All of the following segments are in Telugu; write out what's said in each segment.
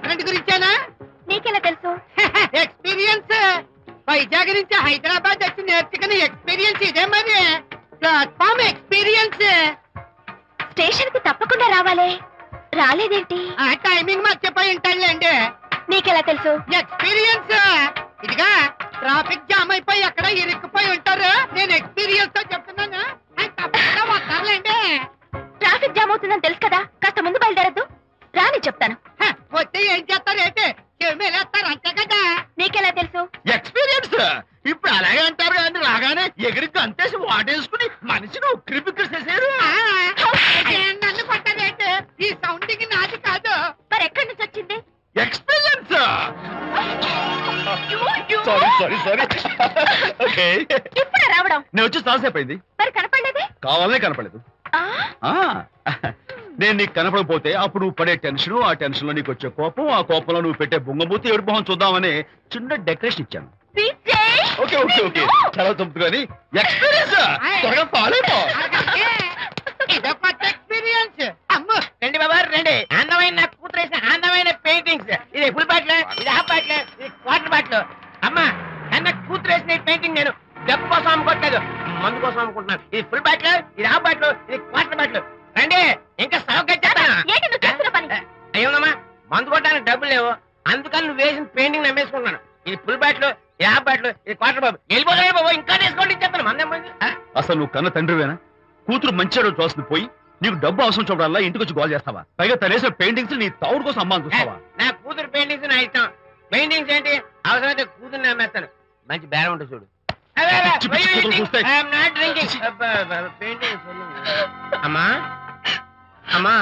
ప్లేస్మెంట్ గురించేనా? నీకెలా తెలుసు? ఎక్స్పీరియన్స్. వైజాగ్ నుంచి హైదరాబాద్ వచ్చి నేర్చుకునే ఎక్స్పీరియన్స్ ఇదే మరి. Platform experience. స్టేషన్కి తప్పకుండా రావాలే. రాలేదేంటి? ఆ టైమింగ్ మర్చిపోయి ఉంటాడులేండి నీకెలా తెలుసు? ఎక్స్పీరియన్స్. ఇదిగా ట్రాఫిక్ జామ్ అయిపోయి ఎక్కడ ఇరుక్కుపోయి ఉంటారు. నేను ఎక్స్పీరియన్స్ సారీ సారీ ఓకే ఇప్పుడే రావడం? నేను వచ్చి చాలాసేపు అయింది మరి కనపడలేదే? కావాలనే కనపడలేదు. ఆ, ఆ. నేను నీకు కనపడకపోతే అప్పుడు నువ్వు పడే టెన్షన్ ఆ టెన్షన్లో నీకు వచ్చే కోపం ఆ కోపంలో నువ్వు పెట్టే బొంగమూతి ఏడు మొహం చూద్దామని చిన్న డెకరేషన్ ఇచ్చాను. విజయ్! Okay okay okay. చాలా తప్పు కానీ ఎక్స్పీరియన్స్! త్వరగా అలాగే. ఇదో కొత్త ఎక్స్పీరియన్స్. అమ్ము! రండి బాబా రండి. అందమైన నా కూతురు వేసిన అందమైన పెయింటింగ్స్. ఇది ఫుల్ బాటిల్ ఇది హాఫ్ బాటిల్ ఇది క్వార్టర్ బాటిల్ ఈ పెయింటింగ్ నేను. డబ్బు కోసం అమ్ముకోవట్లేదు మందు కోసం అమ్ముకుంటున్నాను. ఇది ఫుల్ బాటిల్ ఇది హాఫ్ బాటిల్ ఇది క్వార్టర్ బాటిల్ రండి ఇంకా సౌకర్యం ఏంటి నువ్వు చేస్తున్న పని? అయ్యోనమ్మా మందు కొట్టడానికి డబ్బులు లేవు. అందుకని నువ్వు వేసిన పెయింటింగ్ నమ్మేసుకుంటున్నాను. ఇది ఫుల్ బాటిల్ ఇది హాఫ్ బాటిల్ ఇది క్వార్టర్ బాబు వెళ్ళిపోతాయి బాబు ఇంకా తీసుకోండి చెప్తాను మందం? అసలు నువ్వు కన్న తండ్రివేనా? కూతురు మంచి రోజు చూస్తుంది పోయి నీకు డబ్బు అవసరం చూడాలా? ఇంటికి వచ్చి గోల్ చేస్తావా? పైగా తనేసిన పెయింటింగ్స్ నీ తౌడు కోసం అమ్మాని చూస్తావా? నా కూతురు పెయింటింగ్స్ నా ఇష్టం. పెయింటింగ్స్ ఏంటి? అవసరమైతే కూతురు నమ్మేస్తాను. మంచి బేరం ఉంటుంది చూడు. పిచ్చి పిచ్చి కూతురు? చూస్తే. అమ్మా? అమ్మా?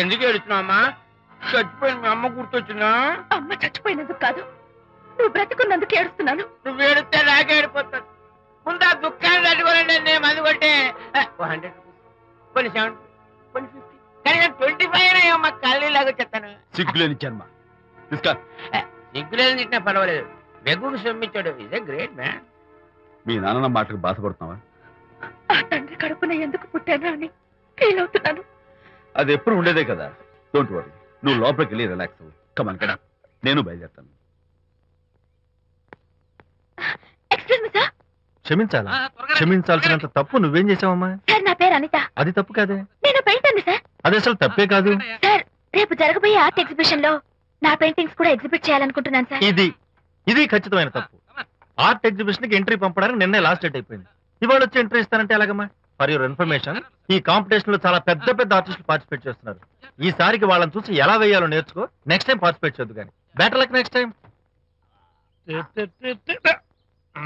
ఎందుకు ఏడుస్తున్నావు అమ్మా? చచ్చిపోయిన మీ అమ్మ గుర్తొచ్చిందా? అమ్మ చచ్చిపోయినందుకు కాదు. నువ్వు బ్రతికున్నందుకు ఏడుస్తున్నాను. నువ్వు ఏడితే నాకే ఏడిపోతాను ముందు ఆ దుఃఖాన్ని తట్టుకోనండి నేను మందు కొట్టే. హండ్రెడ్ రూపీస్ కొన్ని సెవెన్ కొన్ని ఫిఫ్టీ కానీ ట్వంటీ ఫైవ్ అయినా అమ్మ కళ్ళు లాగా చెప్తాను సిగ్గులేని జన్మ తీసుకా సిగ్గులేదు తిట్టినా పర్వాలేదు. వెగుకు సొమ్మిచ్చాడు ఇస్ ఏ గ్రేట్ మ్యాన్ మీ నాన్న మాటకు బాధపడుతున్నావా? ఆ తండ్రి కడుపున ఎందుకు పుట్టానా అని ఫీల్ అవుతున్నాను. అది ఎప్పుడు ఉండేదే కదా. డోంట్ వరీ నువ్వు లోపలికి వెళ్ళి రిలాక్స్ అవ్వు. కమన్ కదా నేను బయలుదేరుతాను. Excuse me sir క్షమించాలా? క్షమించాల్సినంత తప్పు నువ్వేం చేసావమ్మా? సార్ నా పేరు అనిత. అది తప్పు కాదే? నేను పెయింటర్ని సార్ అది అసలు తప్పే కాదు? సార్ రేపు జరగబోయే ఆర్ట్ ఎగ్జిబిషన్లో నా పెయింటింగ్స్ కూడా ఎగ్జిబిట్ చేయాలనుకుంటున్నాను సార్ ఇది ఇది ఖచ్చితమైన తప్పు. ఆర్ట్ ఎగ్జిబిషన్కి ఎంట్రీ పంపడానికి నిన్నే లాస్ట్ డేట్ అయిపోయింది. ఇవాళ వచ్చి ఎంట్రీ ఇస్తానంటే ఎలాగమ్మా? ఫర్ యువర్ ఇన్ఫర్మేషన్ ఈ కాంపిటీషన్లో చాలా పెద్ద పెద్ద ఆర్టిస్టులు పార్టిసిపేట్ చేస్తున్నారు. ఈసారికి వాళ్ళని చూసి ఎలా వేయాలో నేర్చుకో నెక్స్ట్ టైం పార్టిసిపేట్ చేయొద్దు కానీ. బెటర్ లక్ నెక్స్ట్ టైం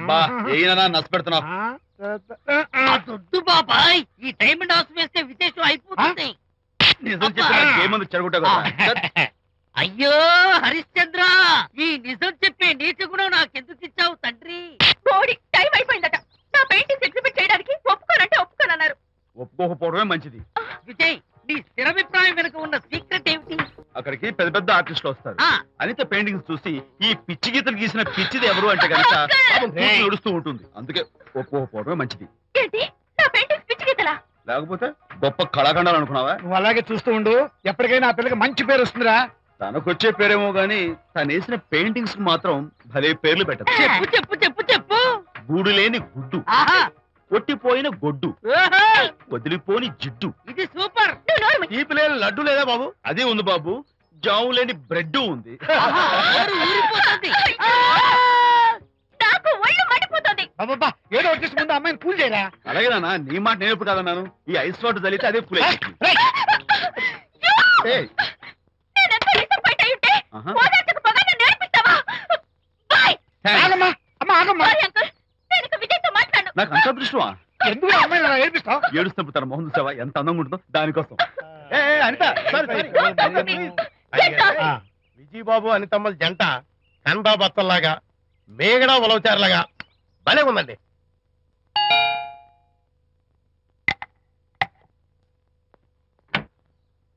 బా ఏనా నచ్చ పెడుతున్నావు దొడ్డు బాబాయ్ ఈ డైమండ్ హౌస్ వేస్తే విశేషం అయిపోతుంది. నిజం చెప్పిన ఏమంది చెడగొట్టావు కదా. అయ్యో హరిశ్చంద్ర ఈ నిజం చెప్పే నీతి గుణం నాకెందుకు ఇచ్చావు తండ్రి? బోడి టైం అయిపోయిందట. నా పెయింటింగ్స్ ఎగ్జిబిట్ చేయడానికి ఒప్పుకోనంటే ఒప్పుకోనన్నారు. ఒప్పుకోకపోవడమే మంచిది. విజయ్ నీ స్థిరాభిప్రాయం వెనుక ఉన్న సీక్రెట్ ఏమిటి? అక్కడికి పెద్ద పెద్ద ఆర్టిస్టులు వస్తారు. ఆ, అనిత పెయింటింగ్స్ చూసి ఈ పిచ్చి గీతలు గీసిన పిచ్చిది ఎవరు అంటే కనుక పాపం కూతురు ఏడుస్తూ ఉంటుంది. అందుకే ఒప్పుకోకపోవడమే మంచిది. ఏంటి? నా పెయింటింగ్స్ పిచ్చి గీతలా? లేకపోతే గొప్ప కళాఖండాలు అనుకున్నావా? నువ్వు అలాగే చూస్తూ ఉండు. ఎప్పటికైనా ఆ పిల్లకి మంచి పేరు వస్తుందిరా. తనకొచ్చే పేరేమో గాని తను వేసిన పెయింటింగ్స్కి మాత్రం భలే పేర్లు పెట్టదు. చెప్పు చెప్పు చెప్పు చెప్పు గూడు లేని గుడ్డు. కొట్టిపోయిన గొడ్డు. వదిలిపోని జిడ్డు. ఇది సూపర్. తీపి లేని లడ్డు లేదా బాబు? అదే ఉంది బాబు. జాము లేని బ్రెడ్ ఉంది. ఏదో వచ్చేసి ముందు అమ్మాయిని కూల్ చేయరా? అలాగే నాన్న నీ మాట నేర్పు కదన్నాను ఈ ఐస్ వాటర్ చల్లితే అదే ఫుల్ నాకు అంత అదృష్టమా? ఎందుకు ఆ అమ్మాయిని అలా ఏడిపిస్తావు? ఏడుస్తున్నప్పుడు తన మొహం చూసావా? ఎంత అందంగా ఉంటుందో దానికోసం. ఏ, ఏ, అనిత sorry. విజయబాబు అనితమ్మల జంట కన్బా బత్తల్లాగా మేగడ ఉలవచారులాగా భలే ఉందండి.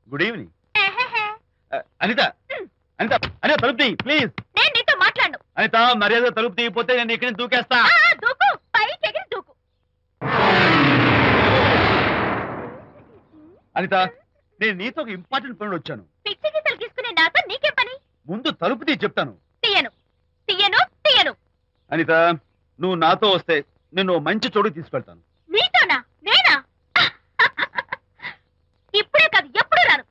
Good evening. అనిత అనిత అనిత తలుపు తీయి ప్లీజ్ నేను నీతో మాట్లాడను. అనిత మర్యాద తలుపు తీయపోతే నేను ఇక్కడి నుంచి దూకేస్తా. ఆ, దూకు. పైకి ఎగిరి దూకు. అనిత నేను నీతో ఒక ఇంపార్టెంట్ పనులు వచ్చాను. పిచ్చి గీతలు గీసుకునే నాతో నీకెందుకు తలుపు తీ చెప్తాను. తీయను. తీయను తీయను. అనిత నువ్వు నాతో వస్తే నిన్ను ఓ మంచి చోటు తీసుకెళ్తాను. నీతోనా? నేనా? ఇప్పుడే కాదు ఎప్పుడు రాను.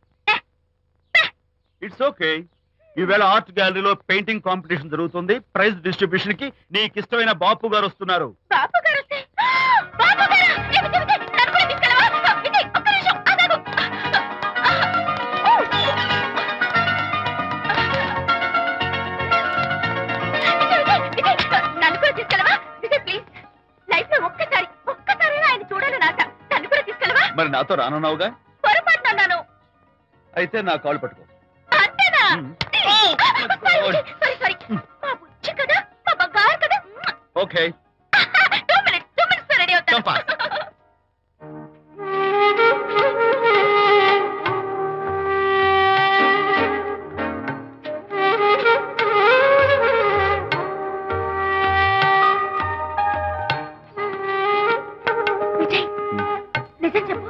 ఇట్స్ ఓకే ఈవేళ ఆర్ట్ గ్యాలరీలో పెయింటింగ్ కాంపిటీషన్ జరుగుతుంది. ప్రైజ్ డిస్ట్రిబ్యూషన్కి నీకు ఇష్టమైన బాపు గారు వస్తున్నారు మరి నాతో రానున్నావుగా? అయితే నా కాల్ పట్టుకో. అంతేనా? Hmm. సారీ సారీ మా బుజ్జి కదా మా బంగారు కదా. Okay. Two minutes two minutes ready అవుతాను. Come fast. విజయ్ నిజం చెప్పు.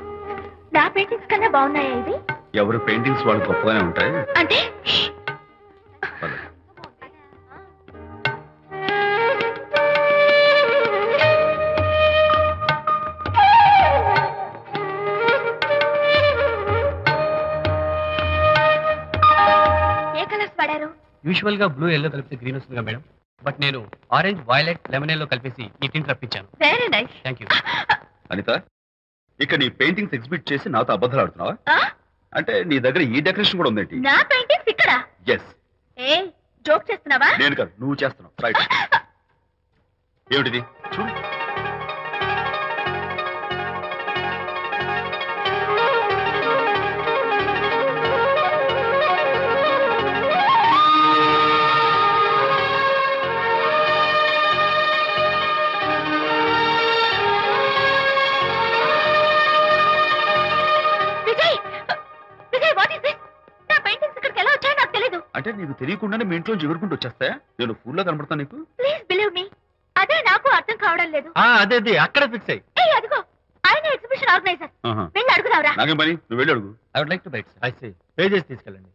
నా పెయింటింగ్స్ కన్నా బాగున్నాయా ఇవి? ఎవరు పెయింటింగ్స్ వాళ్ళు గొప్పగానే ఉంటాయి అంటే వాడారు యూజువల్గా బ్లూ ఎల్లో కలిపితే గ్రీన్ వస్తుందిగా మేడం. బట్ నేను ఆరెంజ్ వైలెట్ లెమన్ ఎల్లో కలిపేసి ఈ tint రప్పించాను. Very nice thank you Anitha ఇక నీ పెయింటింగ్స్ ఎగ్జిబిట్ చేసి నాతో అబద్ధాలు ఆడుతున్నావా? అంటే నీ దగ్గర ఈ డెకరేషన్ కూడా ఉందేంటి? నా పెయింటింగ్స్ ఇక్కడ? ఎస్ ఏ జోక్ చేస్తున్నావా? నేను కాదు నువ్వు చేస్తున్నావు. రైట్ ఏమిటిది? చూడు. నీకు తెలియకుండానే మీ ఇంట్లో ఎగురుకుంటూ వచ్చేస్తాయా నేను ఫుల్లో కనపడతాను నీకు? ప్లీజ్ బిలీవ్ మీ అదే నాకు అర్థం కావడం లేదు. ఆ, అదే అదే అక్కడే ఫిక్స్ అయ్యి. అదిగో ఆయన ఎగ్జిబిషన్ ఆర్గనైజర్ ఆహా. వెళ్ళి అడుగుదావరా నాకేం పని? నువ్వు వెళ్ళి అడుగు. I would like to bike I see pages తీసుకెళ్ళండి.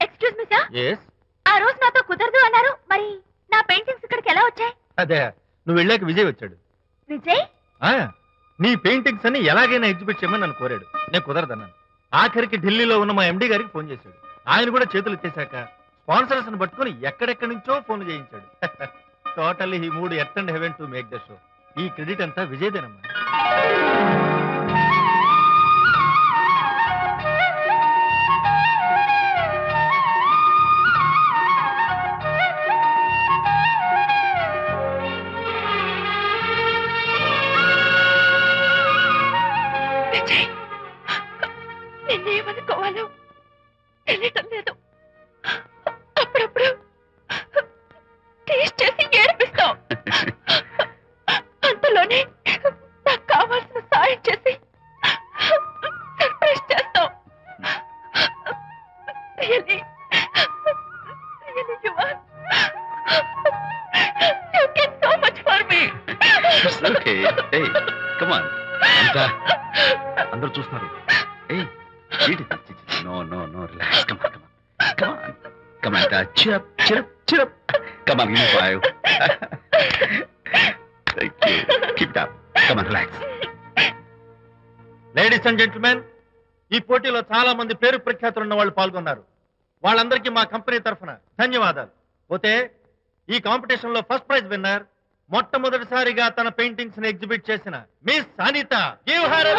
ఎక్స్క్యూజ్ మీ సార్ ఎస్ ఆ రోజు నాతో కుదరదు అన్నారు. మరి నా పెయింటింగ్స్ ఇక్కడికి ఎలా వచ్చాయి? అదే నువ్వు వెళ్ళాక విజయ్ వచ్చాడు. విజయ్? ఆ, నీ పెయింటింగ్స్ అన్ని ఎలాగైనా ఎగ్జిబిట్ చేయమని నన్ను కోరాడు. నేను కుదరదన్నాను. ఆఖరికి ఢిల్లీలో ఉన్న మా ఎండి గారికి ఫోన్ చేశాడు. ఆయన కూడా చేతులు ఎత్తేశాక స్పాన్సర్స్ని పట్టుకొని ఎక్కడెక్కడి నుంచో ఫోన్ చేయించాడు. టోటల్లీ ఈ మూడు at and heaven to make the show. ఈ క్రెడిట్ అంతా విజయదేనమ్మా. ఓకే. ఏయ్ కమాన్ అంతా అందరూ చూస్తున్నారు. ఏయ్ ఏంటి no no no relax come on come on come on come on cheer up cheer up cheer up come on give me five thank you keep it up come on relax ladies and gentlemen ఈ పోటీలో చాలా మంది పేరు ప్రఖ్యాతులు ఉన్న వాళ్ళు పాల్గొన్నారు. వాళ్ళందరికీ మా కంపెనీ తరఫున ధన్యవాదాలు. పోతే ఈ కాంపిటీషన్లో ఫస్ట్ ప్రైజ్ విన్నర్ మొట్టమొదటిసారిగా తన పెయింటింగ్స్ని ఎగ్జిబిట్ చేసిన మిస్ అనిత గివ్ హర్